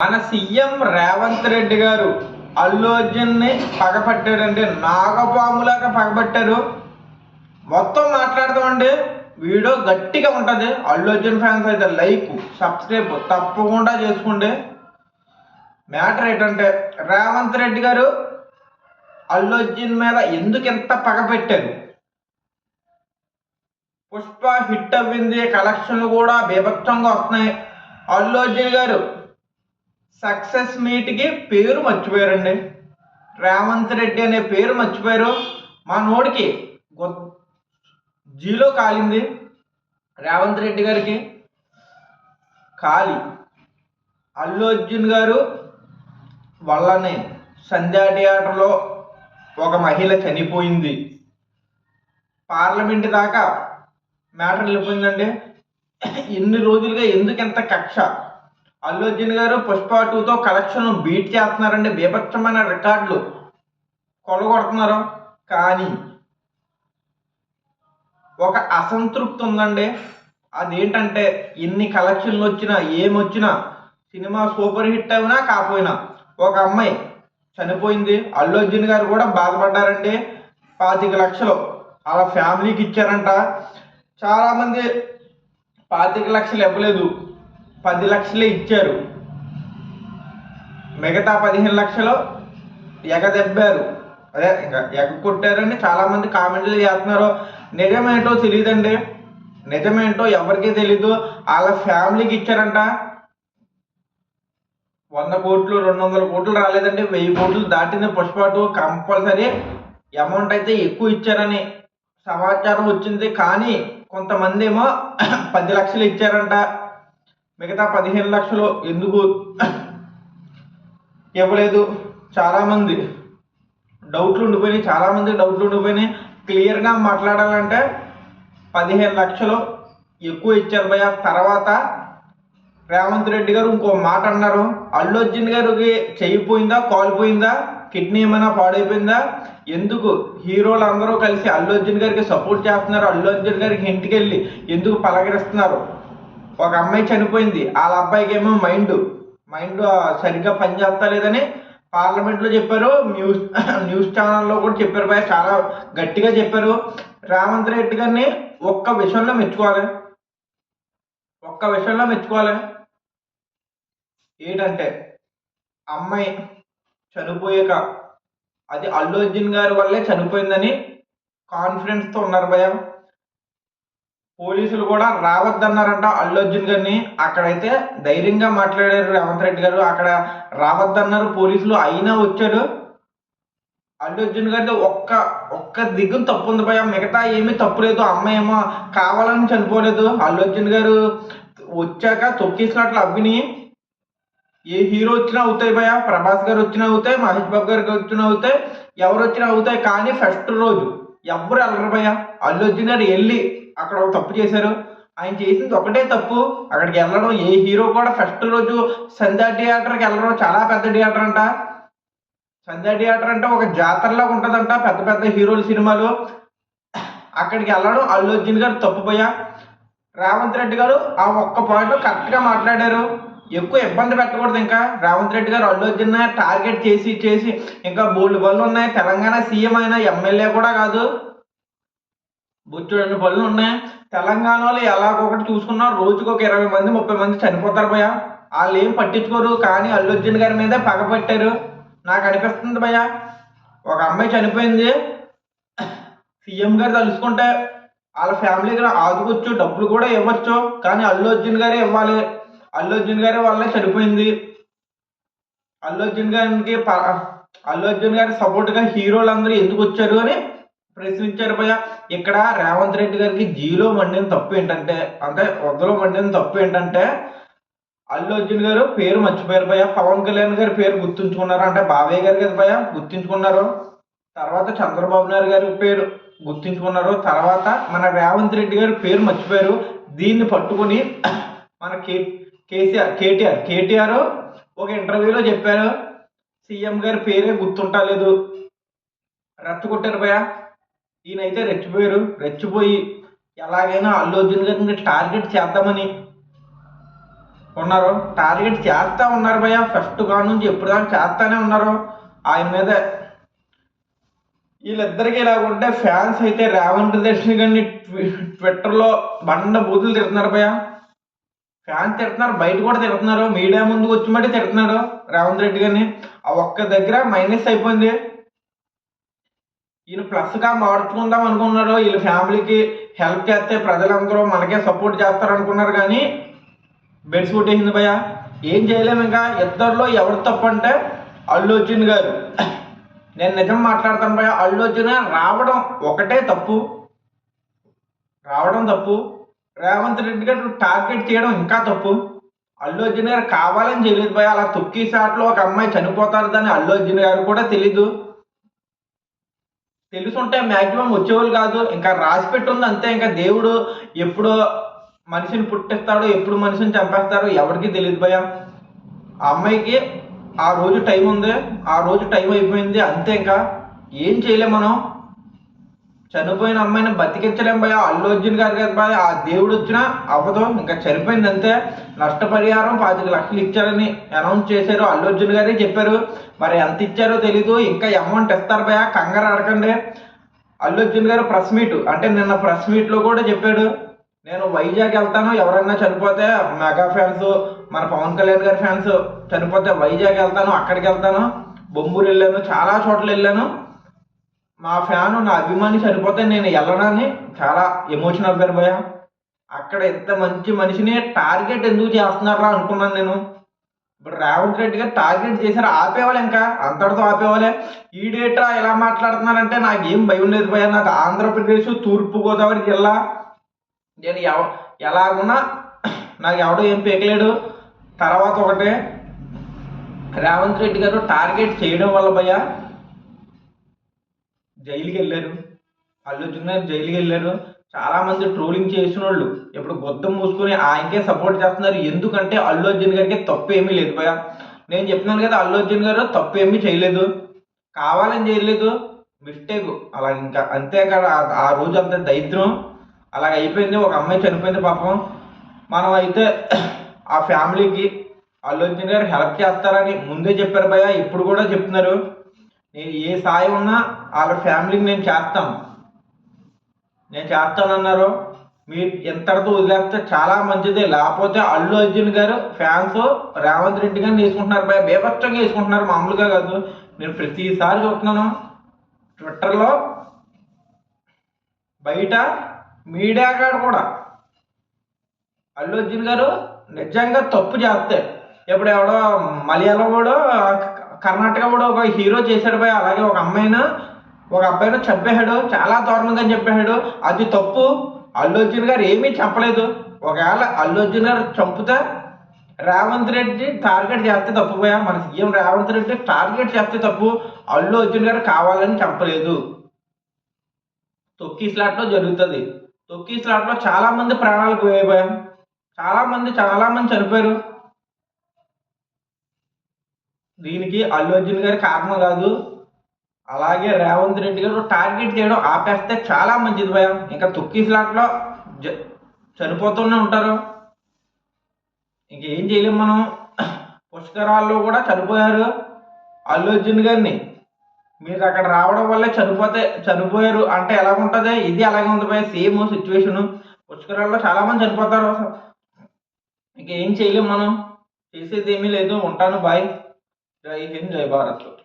మన సీఎం రేవంత్ రెడ్డి గారు అల్లు అర్జున్ని పగపట్టాడంటే నాగపాములాగా పగబట్టారు మొత్తం మాట్లాడదామండి. వీడియో గట్టిగా ఉంటుంది. అల్లు అర్జున్ ఫ్యాన్స్ అయితే లైక్ సబ్స్క్రైబ్ తప్పకుండా చేసుకోండి. మ్యాటర్ ఏంటంటే రేవంత్ రెడ్డి గారు అల్లు అర్జున్ మీద ఎందుకు ఎంత పగపెట్టారు పుష్ప హిట్ అవ్వింది కలెక్షన్లు కూడా బీభత్సంగా వస్తున్నాయి. అల్లు అర్జున్ గారు సక్సెస్ మీట్కి పేరు మర్చిపోయారండి. రేవంత్ రెడ్డి అనే పేరు మర్చిపోయారు. మా నోడికి జీలో కాలింది. రేవంత్ రెడ్డి గారికి కాలి. అల్లు అర్జున్ గారు వల్లనే సంధ్యా థియేటర్లో ఒక మహిళ చనిపోయింది. పార్లమెంట్ దాకా మ్యాటర్ వెళ్ళిపోయిందండి. ఎన్ని రోజులుగా ఎందుకు ఎంత కక్ష? అల్లు అర్జున్ గారు పుష్ప టూతో కలెక్షన్ బీట్ చేస్తున్నారండి. బీభత్సమైన రికార్డులు. కొలగొడుతున్నారు. కానీ ఒక అసంతృప్తి ఉందండి. అదేంటంటే ఎన్ని కలెక్షన్లు వచ్చినా ఏమొచ్చినా సినిమా సూపర్ హిట్ అయినా కాకపోయినా ఒక అమ్మాయి చనిపోయింది. అల్లు అర్జున్ గారు కూడా బాధపడ్డారండి. పాతిక లక్షలు వాళ్ళ ఫ్యామిలీకి ఇచ్చారంట. చాలామంది పాతిక లక్షలు ఇవ్వలేదు. పది లక్షలే ఇచ్చారు. మిగతా పదిహేను లక్షలు ఎగదెబ్బారు. అదే ఇంకా ఎగ కొట్టారని చాలా మంది కామెంట్లు చేస్తున్నారు. నిజమేంటో తెలియదండి నిజమేంటో ఎవరికీ తెలీదు. వాళ్ళ ఫ్యామిలీకి ఇచ్చారంట. వంద కోట్లు రెండు వందల కోట్లు రాలేదండి. వెయ్యి కోట్లు దాటింది పుష్పటు. కంపల్సరీ అమౌంట్ అయితే ఎక్కువ ఇచ్చారని సమాచారం వచ్చింది. కానీ కొంతమంది ఏమో పది లక్షలు ఇచ్చారంట. మిగతా పదిహేను లక్షలు ఎందుకు? ఇవ్వలేదు. చాలామంది డౌట్లు ఉండిపోయినాయి చాలామంది డౌట్లు ఉండిపోయినాయి. క్లియర్గా మాట్లాడాలంటే పదిహేను లక్షలు ఎక్కువ ఇచ్చారు భయ తర్వాత రేవంత్ రెడ్డి గారు ఇంకో మాట అన్నారు. అల్లు అర్జున్ గారికి చెయ్యిపోయిందా కాలిపోయిందా కిడ్నీ ఏమైనా పాడైపోయిందా? ఎందుకు? హీరోలు అందరూ కలిసి అల్లు అర్జున్ గారికి సపోర్ట్ చేస్తున్నారు. అల్లు అర్జున్ గారికి ఇంటికి వెళ్ళి ఎందుకు పలకరిస్తున్నారు? ఒక అమ్మాయి చనిపోయింది. వాళ్ళ అబ్బాయికి ఏమో మైండ్ మైండ్ సరిగ్గా పనిచేస్తా లేదని పార్లమెంట్లో చెప్పారు. న్యూస్ న్యూస్ ఛానల్లో కూడా చెప్పారు భయ చాలా గట్టిగా చెప్పారు. రేవంత్ రెడ్డి గారిని ఒక్క విషయంలో మెచ్చుకోవాలి. ఒక్క విషయంలో మెచ్చుకోవాలి. ఏంటంటే అమ్మాయి చనిపోయాక అది అల్లు అర్జున్ గారి వల్లే చనిపోయిందని కాన్ఫిడెన్స్తో ఉన్నారు భయ పోలీసులు కూడా రావద్దన్నారంట అల్లు అర్జున్ గారిని. అక్కడైతే ధైర్యంగా మాట్లాడారు రేవంత్ రెడ్డి గారు. అక్కడ రావద్దన్నారు పోలీసులు. అయినా వచ్చాడు. అల్లు అర్జున్ గారితో ఒక్క ఒక్క దిగ్గు తప్పు ఉంది భయ మిగతా ఏమీ తప్పు లేదు. అమ్మాయి ఏమో కావాలని చనిపోలేదు. అల్లు అర్జున్ గారు వచ్చాక తొక్కేసినట్లు అవ్విని ఏ హీరో వచ్చినా అవుతాయి భయ ప్రభాస్ గారు వచ్చినా అవుతాయి. మహేష్ బాబు గారికి వచ్చినా అవుతాయి. ఎవరు వచ్చినా అవుతాయి. కానీ ఫస్ట్ రోజు ఎవ్వరు వెళ్ళరు భయ అల్లు అర్జున్ గారు వెళ్ళి అక్కడ ఒక తప్పు చేశారు. ఆయన చేసింది ఒకటే తప్పు. అక్కడికి వెళ్ళడం ఏ హీరో కూడా ఫస్ట్ రోజు సంధ్యా థియేటర్కి వెళ్ళడం చాలా పెద్ద థియేటర్ అంట. సంధ్యా థియేటర్ అంటే ఒక జాతరలాగా ఉంటుందంట పెద్ద పెద్ద హీరోల సినిమాలు. అక్కడికి వెళ్ళడం అల్లు అర్జున్ గారు తప్పుపోయా. రేవంత్ రెడ్డి గారు ఆ ఒక్క పాయింట్ కరెక్ట్గా మాట్లాడారు. ఎక్కువ ఇబ్బంది పెట్టకూడదు ఇంకా. రేవంత్ రెడ్డి గారు అల్లు అర్జున్ టార్గెట్ చేసి చేసి ఇంకా బోల్డ్ పనులు ఉన్నాయి. తెలంగాణ సీఎం అయినా ఎమ్మెల్యే కూడా కాదు. బొచ్చుడు పనులు ఉన్నాయి. తెలంగాణలో ఎలాగొకటి చూసుకున్నా రోజుకు ఒక ఇరవై మంది ముప్పై మంది చనిపోతారు భయ వాళ్ళు ఏం పట్టించుకోరు కానీ అల్లు అర్జున్ గారి మీద పగపట్టారు నాకు అనిపిస్తుంది భయ ఒక అమ్మాయి చనిపోయింది. సీఎం గారు తలుసుకుంటే వాళ్ళ ఫ్యామిలీకి ఆదుకోవచ్చు డబ్బులు కూడా ఇవ్వచ్చు కానీ అల్లు అర్జున్ గారే ఇవ్వాలి. అల్లు అర్జున్ గారి వల్లే చనిపోయింది. అల్లు అర్జున్ గారికి ప- అల్లు అర్జున్ గారి సపోర్ట్గా హీరోలు అందరూ ఎందుకు వచ్చారు అని ప్రశ్నించారు భయ ఇక్కడ రేవంత్ రెడ్డి గారికి జీలో మండిన తప్పు ఏంటంటే అంటే వద్దలో మండిన తప్పు ఏంటంటే అల్లు అర్జున్ గారు పేరు మర్చిపోయారు భయ పవన్ కళ్యాణ్ గారి పేరు గుర్తుంచుకున్నారు? అంటే బాబయ్య గారు కదా భయ గుర్తుంచుకున్నారు. తర్వాత చంద్రబాబు నాయుడు గారి పేరు గుర్తుంచుకున్నారు. తర్వాత మన రేవంత్ రెడ్డి గారి పేరు మర్చిపోయారు. దీన్ని పట్టుకొని మన కే కేసీఆర్ కేటీఆర్ కేటీఆర్ ఒక ఇంటర్వ్యూలో చెప్పారు. సీఎం గారి పేరే గుర్తుంటలేదు. రెచ్చగొట్టారు భయ ఈయనైతే రెచ్చిపోయారు. రెచ్చిపోయి ఎలాగైనా అల్లు అర్జున్ గారిని టార్గెట్ చేద్దామని ఉన్నారు. టార్గెట్ చేస్తా ఉన్నారు భయ ఫస్ట్ కాడ నుంచి ఎప్పుడు దాకా చేస్తానే ఉన్నారు. ఆయన మీద వీళ్ళిద్దరికి ఇలాగుంటే ఫ్యాన్స్ అయితే రేవంత్ రెడ్డి గారిని ట్వి- ట్విట్టర్లో బండ బూతులు తిడుతున్నారు భయ ఫ్యాన్స్ తిడుతున్నారు బయట కూడా తిడుతున్నారు మీడియా ముందుకు వచ్చి మట్టి తిడుతున్నాడు రేవంత్ రెడ్డి గారిని. ఆ ఒక్క దగ్గర మైనస్ అయిపోయింది. ఈయన ప్లస్గా మార్చుకుందాం అనుకున్నారు వీళ్ళ ఫ్యామిలీకి హెల్ప్ చేస్తే ప్రజలందరూ మనకే సపోర్ట్ చేస్తారు అనుకున్నారు కానీ బెడ్స్ కొట్టేసింది భయ ఏం చేయలేము ఇంకా ఇద్దరిలో ఎవరు తప్పు అంటే అల్లు అర్జున్ గారు. నేను నిజం మాట్లాడతాను భయ అల్లు అర్జున్ రావడం ఒకటే తప్పు. రావడం తప్పు. రేవంత్ రెడ్డి గారు టార్గెట్ చేయడం ఇంకా తప్పు. అల్లు అర్జున్ గారు కావాలని చేయలేదు భయ అలా తొక్కి షాట్లో ఒక అమ్మాయి చనిపోతారు దాన్ని అల్లు అర్జున్ గారు కూడా తెలీదు. తెలుసుంటే మాక్సిమం వచ్చేవాళ్ళు కాదు. ఇంకా రాసి పెట్టుంది అంతే. ఇంకా దేవుడు ఎప్పుడు మనిషిని పుట్టిస్తాడు ఎప్పుడు మనిషిని చంపేస్తాడు ఎవరికి తెలియదు భయ ఆ అమ్మాయికి ఆ రోజు టైం ఉంది. ఆ రోజు టైం అయిపోయింది. అంతే ఇంకా. ఏం చేయలేం మనం. చనిపోయిన అమ్మాయిని బతికించలేం భయ అల్లు అర్జున్ గారు కదా భయ ఆ దేవుడు వచ్చినా అవ్వదు ఇంకా చనిపోయింది అంతే. నష్టపరిహారం పాతిక లక్షలు ఇచ్చారని అనౌన్స్ చేశారు. అల్లు అర్జున్ గారే చెప్పారు. మరి ఎంత ఇచ్చారో తెలీదు. ఇంకా అమౌంట్ ఇస్తారు భయ కంగారు అడగండి. అల్లు అర్జున్ గారు ప్రెస్ మీట్. అంటే నిన్న ప్రెస్ మీట్లో కూడా చెప్పాడు. నేను వైజాగ్ వెళ్తాను. ఎవరన్నా చనిపోతే మెగా ఫ్యాన్స్ మన పవన్ కళ్యాణ్ గారి ఫ్యాన్స్ చనిపోతే వైజాగ్ వెళ్తాను అక్కడికి వెళ్తాను. బొమ్మూరు వెళ్ళాను. చాలా చోట్ల వెళ్ళాను. మా ఫ్యాన్ నా అభిమాని సరిపోతే నేను వెళ్ళనని చాలా ఎమోషన్ అవ్వారు భయ అక్కడ ఎంత మంచి మనిషిని టార్గెట్ ఎందుకు చేస్తున్నారా అనుకున్నాను నేను. ఇప్పుడు రేవంత్ రెడ్డి గారు టార్గెట్ చేశారు ఆపేవాళ్ళు ఇంకా. అంతటితో ఆపేవాళ్ళే. ఈ డేటా ఎలా మాట్లాడుతున్నారంటే నాకు ఏం భయం లేదు భయ నాకు ఆంధ్రప్రదేశ్ తూర్పు గోదావరి జిల్లా. నేను ఎవ ఎలాగున్నా నాకు ఎవడో ఏం పీకలేడు. తర్వాత ఒకటే రేవంత్ రెడ్డి గారు టార్గెట్ చేయడం వల్ల భయ్యా జైలుకి వెళ్ళారు అల్లు అర్జున్ గారు జైలుకి వెళ్ళారు చాలా మంది ట్రోలింగ్ చేసిన వాళ్ళు ఇప్పుడు గొద్దం మూసుకొని ఆయనకే సపోర్ట్ చేస్తున్నారు. ఎందుకంటే అల్లు అర్జున్ గారికి తప్పు ఏమీ లేదు భయ నేను చెప్తున్నాను కదా అల్లు అర్జున్ గారు తప్పు ఏమీ చేయలేదు. కావాలని చేయలేదు. మిస్టేక్. అలా ఇంకా అంతేకాదు ఆ- ఆ రోజు అంత దైత్రం అలాగ అయిపోయింది. ఒక అమ్మాయి చనిపోయింది పాపం. మనం అయితే ఆ ఫ్యామిలీకి అల్లు అర్జున్ గారు హెల్ప్ చేస్తారని ముందే చెప్పారు భయ ఇప్పుడు కూడా చెప్తున్నారు. నేను ఏ సాయం ఉన్నా వాళ్ళ ఫ్యామిలీకి నేను చేస్తాను. నేను చేస్తానన్నారు మీరు ఎంతటితో వదిలేస్తే చాలా మంచిది. లేకపోతే అల్లు అర్జున్ గారు ఫ్యాన్స్ రేవంత్ రెడ్డి గారిని వేసుకుంటున్నారు భయ బేభత్సంగా వేసుకుంటున్నారు మామూలుగా కాదు. నేను ప్రతిసారి చూస్తున్నాను ట్విట్టర్లో బయట మీడియా కాడ కూడా అల్లు అర్జున్ గారు నిజంగా తప్పు చేస్తే ఇప్పుడు ఎవడో మలయాళం కూడా కర్ణాటక కూడా ఒక హీరో చేశాడు పోయి అలాగే ఒక అమ్మాయిను ఒక అబ్బాయిని చంపేశాడు చాలా దారుణంగా చెప్పాడు అది తప్పు. అల్లు అర్జున్ గారు ఏమీ చెప్పలేదు ఒకవేళ అల్లు అర్జున్ గారు చంపితే రేవంత్ రెడ్డి టార్గెట్ చేస్తే తప్పు పోయా మన సీఎం రేవంత్ రెడ్డి టార్గెట్ చేస్తే తప్పు. అల్లు అర్జున్ గారు కావాలని చంపలేదు. తొక్కి స్లాట్లో జరుగుతుంది. తొక్కి స్లాట్లో చాలా మంది ప్రాణాలు చాలామంది చాలా మంది చాలా మంది చనిపోయారు. దీనికి అల్లు అర్జున్ గారి కారణం కాదు. అలాగే రేవంత్ రెడ్డి గారు టార్గెట్ చేయడం ఆపేస్తే చాలా మంచిది భయం. ఇంకా తొక్కి స్లాట్లో జ చనిపోతూనే ఉంటారు. ఇంకేం చేయలేం మనం. పుష్కరాల్లో కూడా చనిపోయారు అల్లు అర్జున్ గారిని. మీరు అక్కడ రావడం వల్లే చనిపోతే చనిపోయారు అంటే ఎలా ఉంటుంది? ఇది అలాగే ఉంది భయ సేమ్ సిచ్యువేషను. పుష్కరాల్లో చాలా మంది చనిపోతారు. ఇంకేం చేయలేం మనం. చేసేది ఏమీ లేదు. ఉంటాను బాయ్. जय हिंद जय भारत।